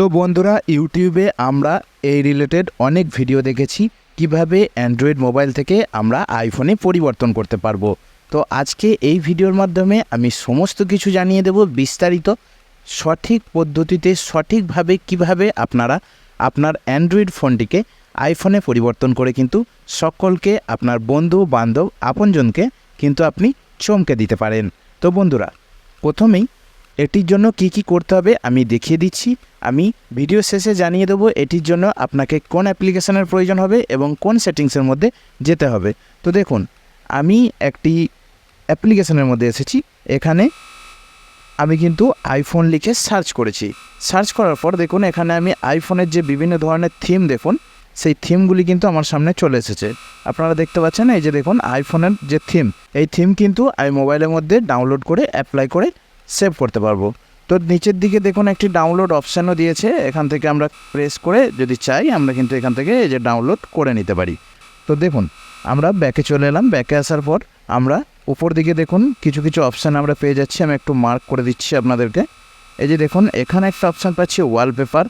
তো বন্ধুরা, ইউটিউবে আমরা এই রিলেটেড অনেক ভিডিও দেখেছি, কীভাবে অ্যান্ড্রয়েড মোবাইল থেকে আমরা আইফোনে পরিবর্তন করতে পারব। তো আজকে এই ভিডিওর মাধ্যমে আমি সমস্ত কিছু জানিয়ে দেব বিস্তারিত, সঠিক পদ্ধতিতে, সঠিকভাবে কীভাবে আপনারা আপনার অ্যান্ড্রয়েড ফোনটিকে আইফোনে পরিবর্তন করে কিন্তু সকলকে, আপনার বন্ধু, বান্ধব, আপনজনকে কিন্তু আপনি চমকে দিতে পারেন। তো বন্ধুরা, প্রথমেই এটির জন্য কি কি করতে হবে আমি দেখিয়ে দিচ্ছি। আমি ভিডিও শেষে জানিয়ে দেবো এটির জন্য আপনাকে কোন অ্যাপ্লিকেশনের প্রয়োজন হবে এবং কোন সেটিংসের মধ্যে যেতে হবে। তো দেখুন, আমি একটি অ্যাপ্লিকেশনের মধ্যে এসেছি। এখানে আমি কিন্তু আইফোন লিখে সার্চ করেছি। সার্চ করার পর দেখুন, এখানে আমি আইফোনের যে বিভিন্ন ধরনের থিম দেখুন, সেই থিমগুলি কিন্তু আমার সামনে চলে এসেছে। আপনারা দেখতে পাচ্ছেন, এই যে দেখুন আইফোনের যে থিম, এই থিম কিন্তু আমি মোবাইলের মধ্যে ডাউনলোড করে অ্যাপ্লাই করে সেভ করতে পারব। তো নিচের দিকে দেখুন একটি ডাউনলোড অপশানও দিয়েছে। এখান থেকে আমরা প্রেস করে যদি চাই, আমরা কিন্তু এখান থেকে এই যে ডাউনলোড করে নিতে পারি। তো দেখুন, আমরা ব্যাকে চলে এলাম। ব্যাকে আসার পর আমরা উপর দিকে দেখুন কিছু কিছু অপশান আমরা পেয়ে যাচ্ছি। আমি একটু মার্ক করে দিচ্ছি আপনাদেরকে। এই যে দেখুন, এখানে একটা অপশান পাচ্ছি ওয়ালপেপার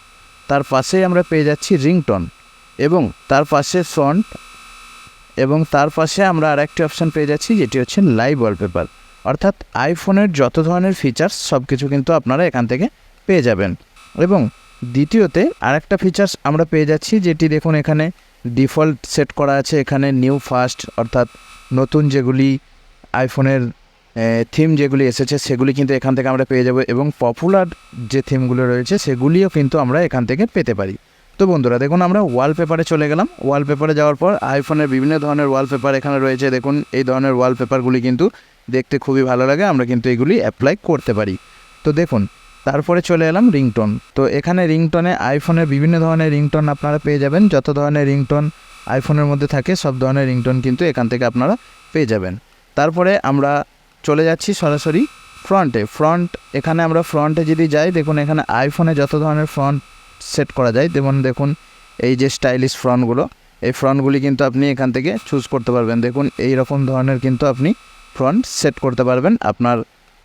তার পাশেই আমরা পেয়ে যাচ্ছি রিংটন এবং তার পাশে ফ্রন্ট এবং তার পাশে আমরা আরেকটি অপশান পেয়ে যাচ্ছি, যেটি হচ্ছে লাইভ ওয়ালপেপার অর্থাৎ আইফোনের যত ধরনের ফিচার্স সব কিছু কিন্তু আপনারা এখান থেকে পেয়ে যাবেন। এবং দ্বিতীয়তে, আরেকটা ফিচার্স আমরা পেয়ে যাচ্ছি, যেটি দেখুন এখানে ডিফল্ট সেট করা আছে, এখানে নিউ ফার্স্ট অর্থাৎ নতুন যেগুলি আইফোনের থিম যেগুলি এসেছে, সেগুলি কিন্তু এখান থেকে আমরা পেয়ে যাব এবং পপুলার যে থিমগুলো রয়েছে, সেগুলিও কিন্তু আমরা এখান থেকে পেতে পারি। তো বন্ধুরা, দেখুন আমরা ওয়ালপেপারে চলে গেলাম। ওয়ালপেপারে যাওয়ার পর, আইফোনের বিভিন্ন ধরনের ওয়ালপেপার এখানে রয়েছে। দেখুন, এই ধরনের ওয়ালপেপারগুলি কিন্তু দেখতে খুবই ভালো লাগে, আমরা কিন্তু এগুলি অ্যাপ্লাই করতে পারি। তো দেখুন, তারপরে চলে এলাম রিংটোন। তো এখানে রিংটনে আইফোনের বিভিন্ন ধরনের রিংটোন আপনারা পেয়ে যাবেন। যত ধরনের রিংটোন আইফোনের মধ্যে থাকে, সব ধরনের রিংটোন কিন্তু এখান থেকে আপনারা পেয়ে যাবেন। তারপরে আমরা চলে যাচ্ছি সরাসরি ফ্রন্টে ফ্রন্ট এখানে আমরা ফ্রন্টে যদি যাই, দেখুন এখানে আইফোনে যত ধরনের ফ্রন্ট সেট করা যায়, যেমন দেখুন, এই যে স্টাইলিশ ফ্রন্টগুলো এই ফ্রন্টগুলি কিন্তু আপনি এখান থেকে চুজ করতে পারবেন। দেখুন এই রকম ধরনের কিন্তু আপনি ফ্রন্ট সেট করতে পারবেন। আপনার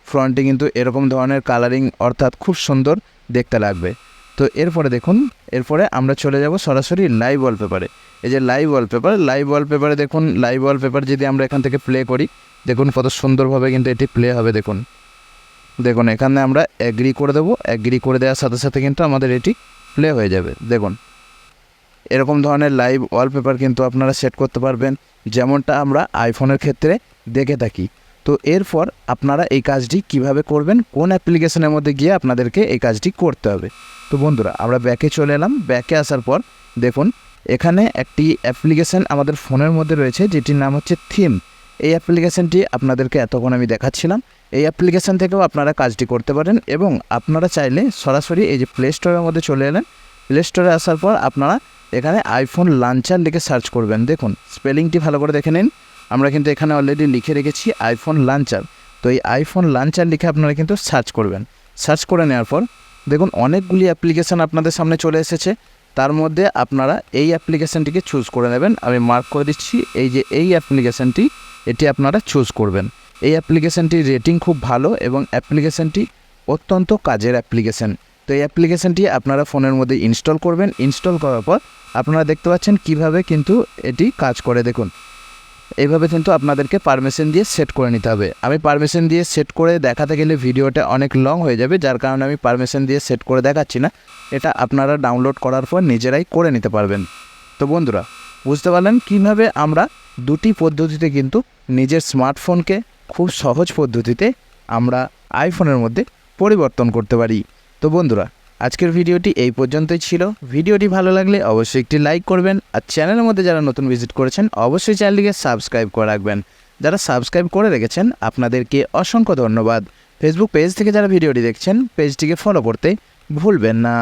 ফ্রন্টে কিন্তু এরকম ধরনের কালারিং অর্থাৎ খুব সুন্দর দেখতে লাগবে। তো এরপরে দেখুন, এরপরে আমরা চলে যাব সরাসরি লাইভ ওয়ালপেপারে এই যে লাইভ ওয়ালপেপার লাইভ ওয়ালপেপারে দেখুন লাইভ ওয়ালপেপার যদি আমরা এখান থেকে প্লে করি, দেখুন কত সুন্দরভাবে কিন্তু এটি প্লে হবে, দেখুন। দেখুন, এখানে আমরা অ্যাগ্রি করে দেবো। অ্যাগ্রি করে দেওয়ার সাথে সাথে কিন্তু আমাদের এটি প্লে হয়ে যাবে, দেখুন। এরকম ধরনের লাইভ ওয়ালপেপার কিন্তু আপনারা সেট করতে পারবেন। যেমনটা আমরা আইফোনের ক্ষেত্রে দেখে থাকি। তো এরপর আপনারা এই কাজটি কীভাবে করবেন, কোন অ্যাপ্লিকেশনের মধ্যে গিয়ে আপনাদেরকে এই কাজটি করতে হবে? তো বন্ধুরা, আমরা ব্যাকে চলে এলাম। ব্যাকে আসার পর দেখুন, এখানে একটি অ্যাপ্লিকেশন আমাদের ফোনের মধ্যে রয়েছে, যেটির নাম হচ্ছে থিম এই অ্যাপ্লিকেশনটি আপনাদেরকে এতক্ষণ আমি দেখাচ্ছিলাম। এই অ্যাপ্লিকেশন থেকেও আপনারা কাজটি করতে পারেন এবং আপনারা চাইলে সরাসরি এই যে প্লে স্টোরের মধ্যে চলে এলেন। প্লে স্টোরে আসার পর আপনারা এখানে আইফোন লাঞ্চার লিখে সার্চ করবেন। দেখুন স্পেলিংটি ভালো করে দেখে নিন। আমরা কিন্তু এখানে অলরেডি লিখে রেখেছি আইফোন লাঞ্চার তো এই আইফোন লাঞ্চার লিখে আপনারা কিন্তু সার্চ করবেন। সার্চ করে নেওয়ার পর, দেখুন, অনেকগুলি অ্যাপ্লিকেশান আপনাদের সামনে চলে এসেছে। তার মধ্যে আপনারা এই অ্যাপ্লিকেশানটিকে চুজ করে নেবেন। আমি মার্ক করে দিচ্ছি, এই যে এই অ্যাপ্লিকেশানটি এটি আপনারা চুজ করবেন। এই অ্যাপ্লিকেশানটির রেটিং খুব ভালো এবং অ্যাপ্লিকেশানটি অত্যন্ত কাজের অ্যাপ্লিকেশান তো এই অ্যাপ্লিকেশানটি আপনারা ফোনের মধ্যে ইনস্টল করবেন। ইনস্টল করার পর আপনারা দেখতে পাচ্ছেন কীভাবে কিন্তু এটি কাজ করে, দেখুন। এইভাবে কিন্তু আপনাদেরকে পারমিশন দিয়ে সেট করে নিতে হবে। আমি পারমিশন দিয়ে সেট করে দেখাতে গেলে ভিডিওটা অনেক লং হয়ে যাবে, যার কারণে আমি পারমিশন দিয়ে সেট করে দেখাচ্ছি না। এটা আপনারা ডাউনলোড করার পর নিজেরাই করে নিতে পারবেন। তো বন্ধুরা, বুঝতে পারলেন কীভাবে আমরা দুটি পদ্ধতিতে কিন্তু নিজের স্মার্টফোনকে খুব সহজ পদ্ধতিতে আমরা আইফোনের মধ্যে পরিবর্তন করতে পারি? তো বন্ধুরা আজকের ভিডিওটি এই পর্যন্তই ছিল। ভিডিওটি ভালো লাগলে অবশ্যই একটি লাইক করবেন আর চ্যানেলের মধ্যে যারা নতুন ভিজিট করেছেন, অবশ্যই চ্যানেলটিকে সাবস্ক্রাইব করে রাখবেন। যারা সাবস্ক্রাইব করে রেখেছেন, আপনাদেরকে অসংখ্য ধন্যবাদ। ফেসবুক পেজ থেকে যারা ভিডিওটি দেখছেন পেজটিকে ফলো করতে ভুলবেন না।